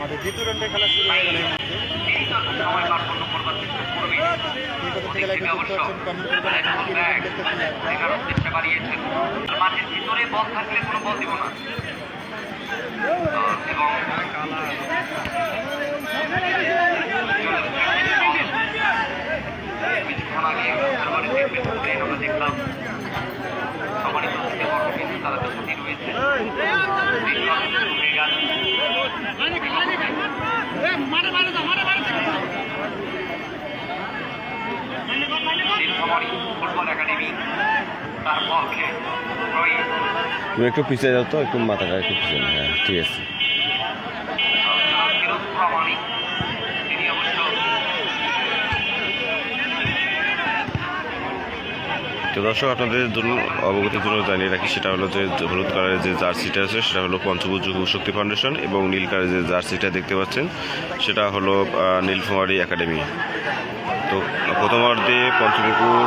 দ্বিতীয় রাউন্ডে খেলা শুরু হয়ে গেল। বল থাকলে কোনো বল দিব না দেখলাম কিন্তু তারা তো রয়েছে হয়ে গেল নীলফামারী ফুটবল একাডেমি তার পক্ষে রয়ে তুমি একটু পিছিয়ে যাও তো, একটু মাথাটা একটু পিছিয়ে। হ্যাঁ ঠিক আছে তো দর্শক, আপনাদের জন্য অবগতির জন্য জানিয়ে রাখি, সেটা হলো যে হলুদ কালারের যে জার্সিটা আছে, সেটা হলো পঞ্চভুজ যুব শক্তি ফাউন্ডেশন এবং নীল কালারের যে জার্সিটা দেখতে পাচ্ছেন, সেটা হলো নীলফামারী একাডেমি তো প্রথমার্ধে পঞ্চপুকুর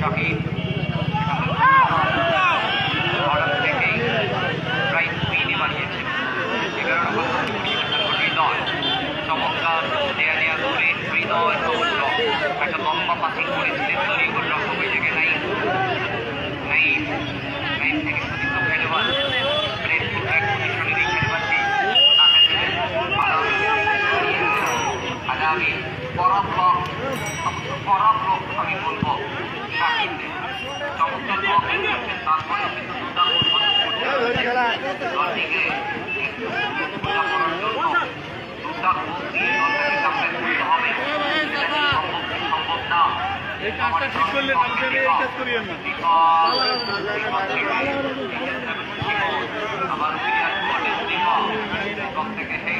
শাহিদ চমৎকার দেয়া দেয়া করে হৃদয় একটা লম্বা পাসিং করেছিলেন তরিকুর রহমান আমি বলব শাকিবদের চমৎকার ব্লক করেছেন তারপরে কিন্তু দুর্দান্ত সহযোগ করতে দলটিকে একটু সোজা করার জন্য দিয়ে দলটাকে সামনে করতে হবে এটা যে সম্ভব কি সম্ভব না এই কাজটা ঠিক করলে কালকে এই কাজ করিয়েন না আবার ক্লিয়ার করলেন দীপক দীপক থেকে সেই